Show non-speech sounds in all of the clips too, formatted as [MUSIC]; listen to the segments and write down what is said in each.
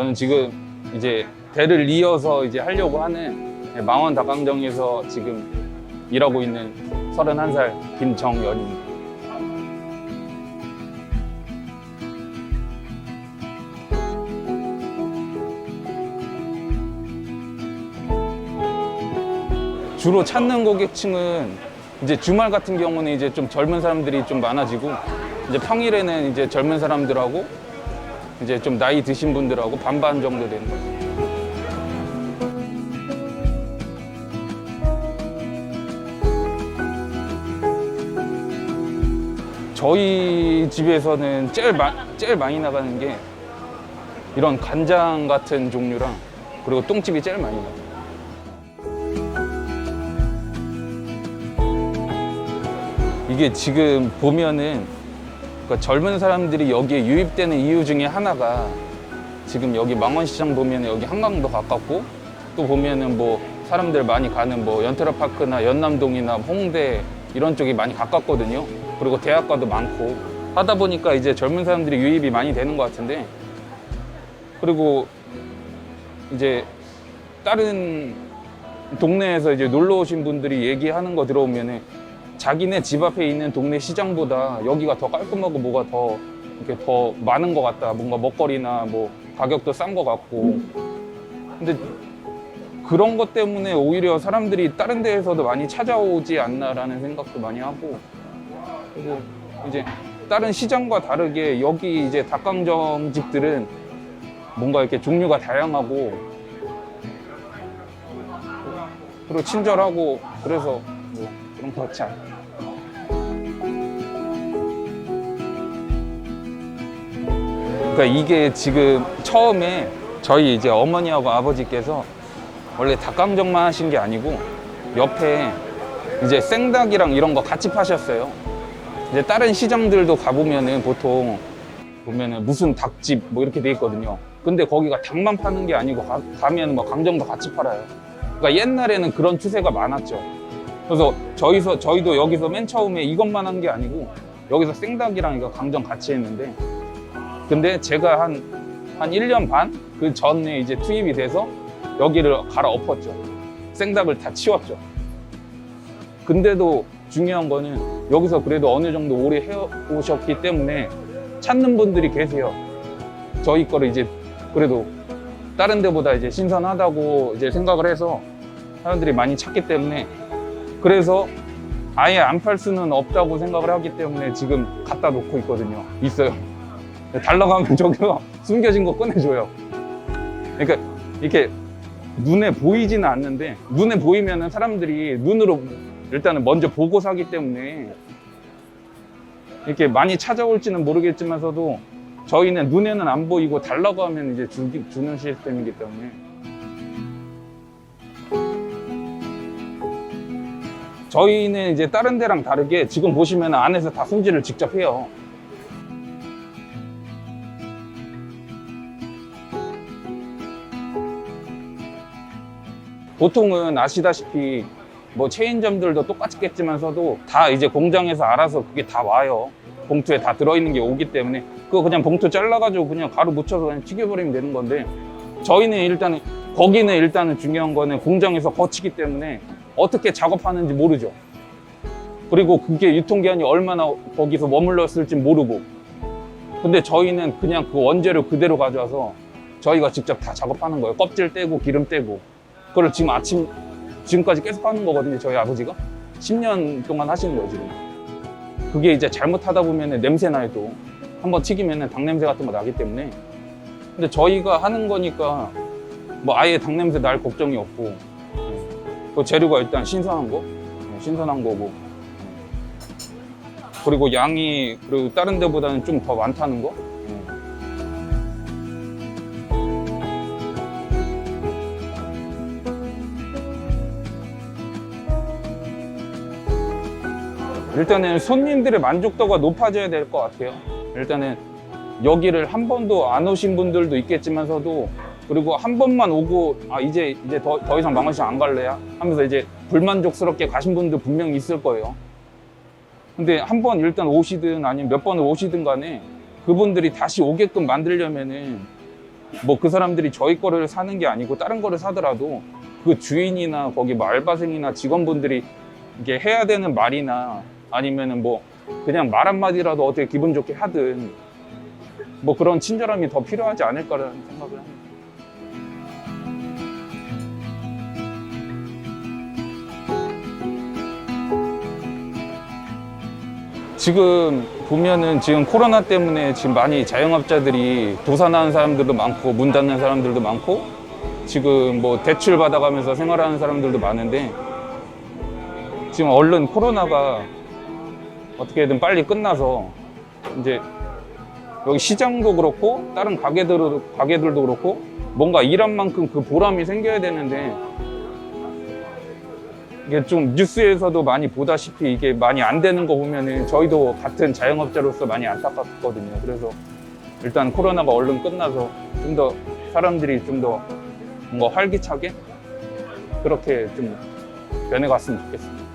저는 지금 이제 대를 이어서 이제 하려고 하는 망원 닭강정에서 지금 일하고 있는 31살 김정연입니다. 주로 찾는 고객층은 이제 주말 같은 경우는 이제 좀 젊은 사람들이 좀 많아지고 이제 평일에는 이제 젊은 사람들하고 이제 좀 나이 드신 분들하고 반반 정도 되는 거죠. 저희 집에서는 제일, 마, 제일 많이 나가는 게 이런 간장 같은 종류랑 그리고 똥집이 제일 많이 나가요. 이게 지금 보면은 그러니까 젊은 사람들이 여기에 유입되는 이유 중에 하나가 지금 여기 망원시장 보면 여기 한강도 가깝고 또 보면은 뭐 사람들 많이 가는 뭐 연트라파크나 연남동이나 홍대 이런 쪽이 많이 가깝거든요. 그리고 대학가도 많고 하다 보니까 이제 젊은 사람들이 유입이 많이 되는 것 같은데 그리고 이제 다른 동네에서 이제 놀러 오신 분들이 얘기하는 거 들어오면은 자기네 집 앞에 있는 동네 시장보다 여기가 더 깔끔하고 뭐가 더 이렇게 더 많은 것 같다. 뭔가 먹거리나 뭐 가격도 싼 것 같고. 근데 그런 것 때문에 오히려 사람들이 다른 데에서도 많이 찾아오지 않나라는 생각도 많이 하고. 그리고 이제 다른 시장과 다르게 여기 이제 닭강정 집들은 뭔가 이렇게 종류가 다양하고 그리고 친절하고 그래서 뭐 그런 것 같지 않아요. 그러니까 이게 지금 처음에 저희 이제 어머니하고 아버지께서 원래 닭강정만 하신 게 아니고 옆에 이제 생닭이랑 이런 거 같이 파셨어요. 이제 다른 시장들도 가보면은 보통 보면은 무슨 닭집 뭐 이렇게 돼 있거든요. 근데 거기가 닭만 파는 게 아니고 가, 가면 뭐 강정도 같이 팔아요. 그러니까 옛날에는 그런 추세가 많았죠. 그래서 저희서 저희도 여기서 맨 처음에 이것만 한 게 아니고 여기서 생닭이랑 이거 강정 같이 했는데 근데 제가 한, 한 1년 반 그 전에 이제 투입이 돼서 여기를 갈아엎었죠. 생닭을 다 치웠죠. 근데도 중요한 거는 여기서 그래도 어느 정도 오래 해오셨기 때문에 찾는 분들이 계세요. 저희 거를 이제 그래도 다른 데보다 이제 신선하다고 이제 생각을 해서 사람들이 많이 찾기 때문에 그래서 아예 안 팔 수는 없다고 생각을 하기 때문에 지금 갖다 놓고 있거든요. 있어요. 달라고 하면 저기서 숨겨진 거 꺼내줘요. 그러니까 이렇게 눈에 보이지는 않는데 눈에 보이면은 사람들이 눈으로 일단은 먼저 보고 사기 때문에 이렇게 많이 찾아올지는 모르겠지만서도 저희는 눈에는 안 보이고 달라고 하면 이제 주기, 주는 시스템이기 때문에 저희는 이제 다른 데랑 다르게 지금 보시면 안에서 다 손질을 직접 해요. 보통은 아시다시피 뭐 체인점들도 똑같겠지만서도 다 이제 공장에서 알아서 그게 다 와요. 봉투에 다 들어있는 게 오기 때문에 그거 그냥 봉투 잘라가지고 그냥 가루 묻혀서 그냥 튀겨버리면 되는 건데 저희는 일단은 거기는 일단은 중요한 거는 공장에서 거치기 때문에 어떻게 작업하는지 모르죠. 그리고 그게 유통기한이 얼마나 거기서 머물렀을지 모르고 근데 저희는 그냥 그 원재료 그대로 가져와서 저희가 직접 다 작업하는 거예요. 껍질 떼고 기름 떼고 그걸 지금 아침 지금까지 계속 하는 거거든요. 저희 아버지가 10년 동안 하시는 거예요 지금. 그게 이제 잘못하다 보면 냄새 나요 또. 한번 튀기면 닭 냄새 같은 거 나기 때문에. 근데 저희가 하는 거니까 뭐 아예 닭 냄새 날 걱정이 없고 네. 그 재료가 일단 신선한 거, 네, 신선한 거고. 네. 그리고 양이 그리고 다른 데보다는 좀 더 많다는 거. 일단은 손님들의 만족도가 높아져야 될 것 같아요. 일단은 여기를 한 번도 안 오신 분들도 있겠지만서도 그리고 한 번만 오고 아 이제 이제 더, 더 이상 망원시장 안 갈래야 하면서 이제 불만족스럽게 가신 분들 분명히 있을 거예요. 근데 한 번 일단 오시든 아니면 몇 번을 오시든 간에 그분들이 다시 오게끔 만들려면은 뭐 그 사람들이 저희 거를 사는 게 아니고 다른 거를 사더라도 그 주인이나 거기 뭐 알바생이나 직원분들이 이게 해야 되는 말이나 아니면은 뭐 그냥 말 한마디라도 어떻게 기분 좋게 하든 뭐 그런 친절함이 더 필요하지 않을까라는 생각을 합니다. 지금 보면은 지금 코로나 때문에 지금 많이 자영업자들이 도산하는 사람들도 많고 문 닫는 사람들도 많고 지금 뭐 대출 받아가면서 생활하는 사람들도 많은데 지금 얼른 코로나가 어떻게든 빨리 끝나서 이제 여기 시장도 그렇고 다른 가게들도 가게들도 그렇고 뭔가 일한 만큼 그 보람이 생겨야 되는데 이게 좀 뉴스에서도 많이 보다시피 이게 많이 안 되는 거 보면은 저희도 같은 자영업자로서 많이 안타깝거든요. 그래서 일단 코로나가 얼른 끝나서 좀 더 사람들이 좀 더 뭔가 활기차게 그렇게 좀 변해갔으면 좋겠습니다.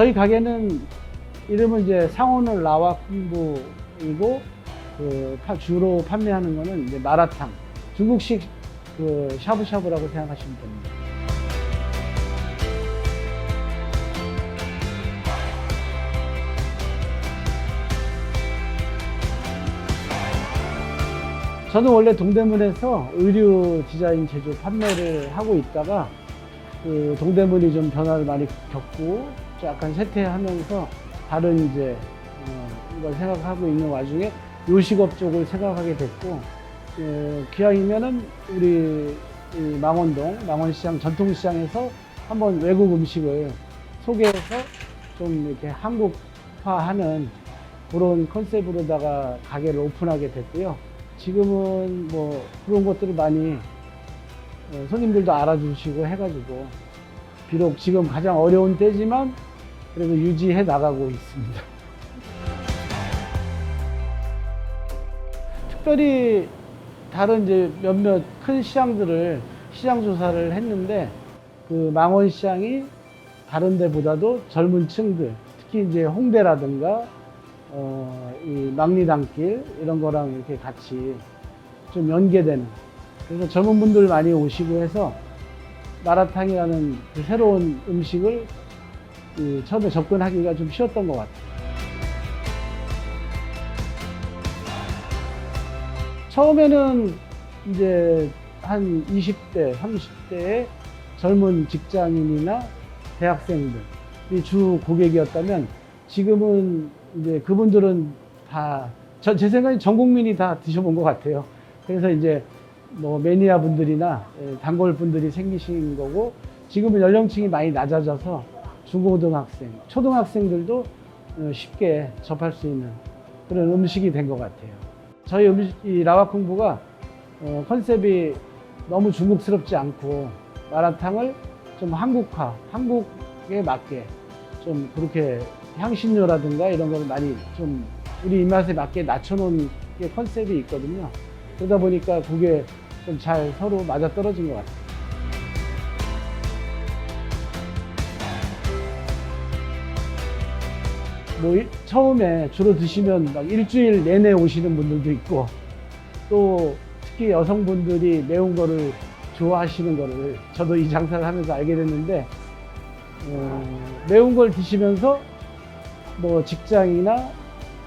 저희 가게는 이름은 이제 상온을 라와 쿵부이고 그 파- 주로 판매하는 거는 이제 마라탕 중국식 그 샤브샤브라고 생각하시면 됩니다. 저는 원래 동대문에서 의류 디자인 제조 판매를 하고 있다가 그 동대문이 좀 변화를 많이 겪고 약간 쇠퇴하면서 다른 이제 어, 이걸 생각하고 있는 와중에 요식업 쪽을 생각하게 됐고 어, 기왕이면은 우리 이 망원동 망원시장 전통시장에서 한번 외국 음식을 소개해서 좀 이렇게 한국화하는 그런 컨셉으로다가 가게를 오픈하게 됐고요. 지금은 뭐 그런 것들을 많이 어, 손님들도 알아주시고 해가지고 비록 지금 가장 어려운 때지만 그래도 유지해 나가고 있습니다. 특별히 다른 이제 몇몇 큰 시장들을 시장 조사를 했는데 그 망원 시장이 다른 데보다도 젊은 층들 특히 이제 홍대라든가 어, 이 막리단길 이런 거랑 이렇게 같이 좀 연계되는 그래서 젊은 분들 많이 오시고 해서 마라탕이라는 그 새로운 음식을 그 처음에 접근하기가 좀 쉬웠던 것 같아요. 처음에는 이제 한 20대, 30대의 젊은 직장인이나 대학생들이 주 고객이었다면 지금은 이제 그분들은 다, 저, 제 생각에 전 국민이 다 드셔본 것 같아요. 그래서 이제 뭐 매니아 분들이나 예, 단골 분들이 생기신 거고 지금은 연령층이 많이 낮아져서 중고등학생, 초등학생들도 어, 쉽게 접할 수 있는 그런 음식이 된 것 같아요. 저희 음식, 이 라와콩부가 어, 컨셉이 너무 중국스럽지 않고 마라탕을 좀 한국화, 한국에 맞게 좀 그렇게 향신료라든가 이런 걸 많이 좀 우리 입맛에 맞게 낮춰놓은 게 컨셉이 있거든요. 그러다 보니까 그게 좀 잘 서로 맞아 떨어진 것 같아요. 뭐 일- 처음에 주로 드시면 막 일주일 내내 오시는 분들도 있고 또 특히 여성분들이 매운 거를 좋아하시는 거를 저도 이 장사를 하면서 알게 됐는데 어, 매운 걸 드시면서 뭐 직장이나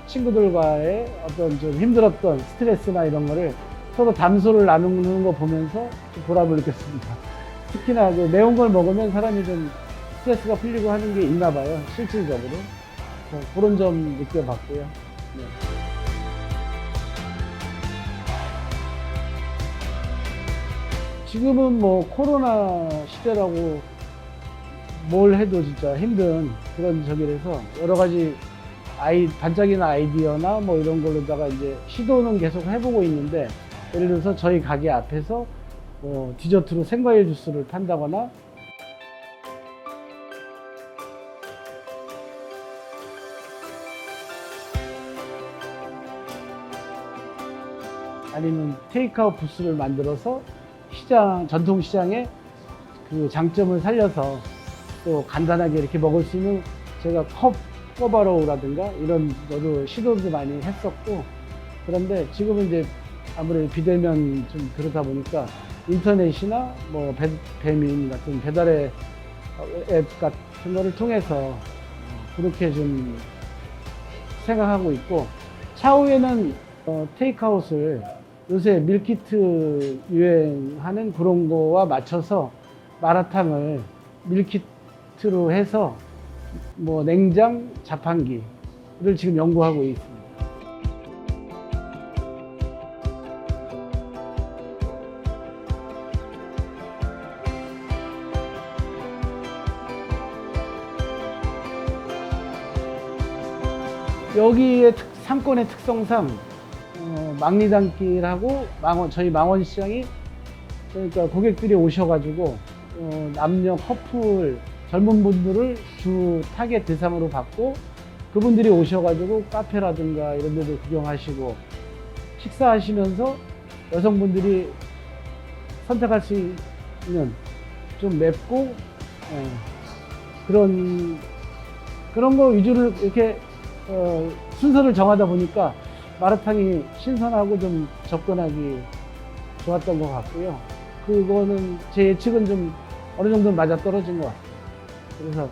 친구들과의 어떤 좀 힘들었던 스트레스나 이런 거를 서로 담소를 나누는 거 보면서 좀 보람을 느꼈습니다. 특히나 그 매운 걸 먹으면 사람이 좀 스트레스가 풀리고 하는 게 있나 봐요, 실질적으로. 그런 점 느껴봤고요. 네. 지금은 뭐 코로나 시대라고 뭘 해도 진짜 힘든 그런 저기라서 여러 가지 아이 반짝이는 아이디어나 뭐 이런 걸로다가 이제 시도는 계속 해보고 있는데 예를 들어서 저희 가게 앞에서 뭐 디저트로 생과일 주스를 판다거나 아니면 테이크아웃 부스를 만들어서 시장 전통 시장의 그 장점을 살려서 또 간단하게 이렇게 먹을 수 있는 제가 컵 꼬바로우라든가 이런 것도 시도도 많이 했었고 그런데 지금은 이제 아무래도 비대면 좀 그러다 보니까 인터넷이나 뭐 배, 배민 같은 배달의 앱 같은 거를 통해서 어, 그렇게 좀 생각하고 있고 차후에는 어, 테이크아웃을 요새 밀키트 유행하는 그런 거와 맞춰서 마라탕을 밀키트로 해서 뭐 냉장 자판기를 지금 연구하고 있습니다. 여기의 특- 상권의 특성상 어, 막리단길하고 망원 저희 망원 시장이 그러니까 고객들이 오셔가지고 어, 남녀 커플 젊은 분들을 주 타겟 대상으로 받고 그분들이 오셔가지고 카페라든가 이런 데도 구경하시고 식사하시면서 여성분들이 선택할 수 있는 좀 맵고 어, 그런 그런 거 위주로 이렇게 어, 순서를 정하다 보니까 마라탕이 신선하고 좀 접근하기 좋았던 것 같고요. 그거는 제 예측은 좀 어느 정도 맞아 떨어진 것 같아요. 그래서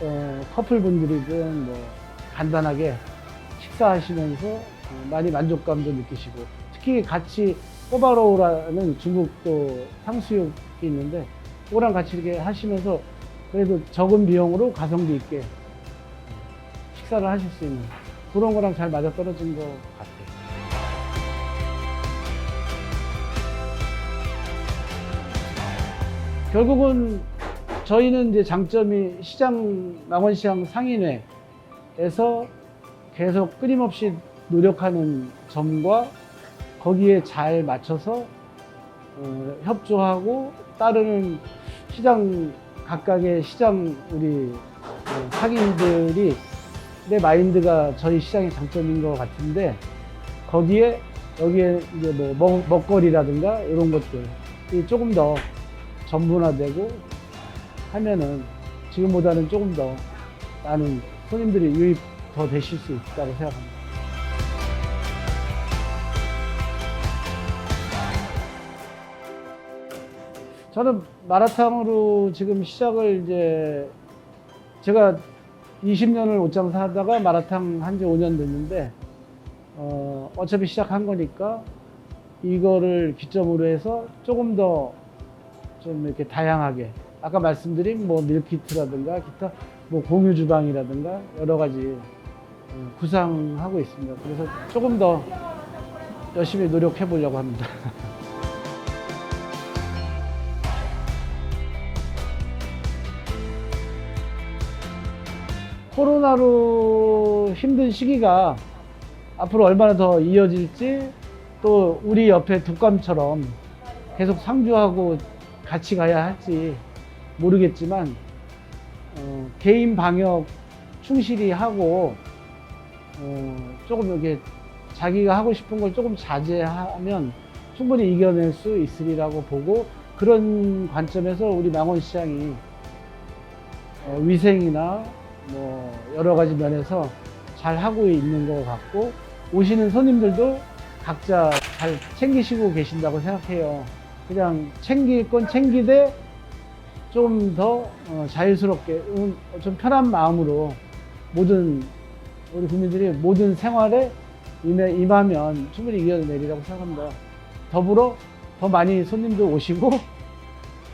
어, 커플 분들이든 뭐 간단하게 식사하시면서 어, 많이 만족감도 느끼시고 특히 같이 꼬바로우라는 중국도 탕수육이 있는데 그거랑 같이 이렇게 하시면서 그래도 적은 비용으로 가성비 있게 식사를 하실 수 있는 그런 거랑 잘 맞아 떨어진 것 같아요. 결국은 저희는 이제 장점이 시장 망원시장 상인회에서 계속 끊임없이 노력하는 점과 거기에 잘 맞춰서 어, 협조하고 따르는 시장 각각의 시장 우리 어, 상인들이 내 마인드가 저희 시장의 장점인 것 같은데 거기에 여기에 이제 뭐 먹, 먹거리라든가 이런 것들이 조금 더 전문화되고 하면은 지금보다는 조금 더 많은 손님들이 유입 더 되실 수 있다고 생각합니다. 저는 마라탕으로 지금 시작을 이제 제가 20년을 옷장사 하다가 마라탕 한 지 5년 됐는데 어, 어차피 시작한 거니까 이거를 기점으로 해서 조금 더 좀 이렇게 다양하게 아까 말씀드린 뭐 밀키트라든가 기타 뭐 공유 주방이라든가 여러 가지 어, 구상하고 있습니다. 그래서 조금 더 열심히 노력해 보려고 합니다. [LAUGHS] 코로나로 힘든 시기가 앞으로 얼마나 더 이어질지 또 우리 옆에 독감처럼 계속 상주하고 같이 가야 할지 모르겠지만 어, 개인 방역 충실히 하고 어, 조금 이렇게 자기가 하고 싶은 걸 조금 자제하면 충분히 이겨낼 수 있으리라고 보고 그런 관점에서 우리 망원시장이 어, 위생이나 뭐 여러 가지 면에서 잘 하고 있는 것 같고 오시는 손님들도 각자 잘 챙기시고 계신다고 생각해요. 그냥 챙길 건 챙기되 좀더 어, 자유스럽게 음, 좀 편한 마음으로 모든 우리 국민들이 모든 생활에 임하면 충분히 이겨내리라고 생각합니다. 더불어 더 많이 손님도 오시고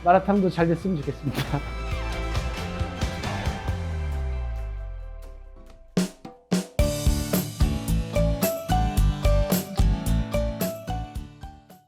마라탕도 잘 됐으면 좋겠습니다. [LAUGHS]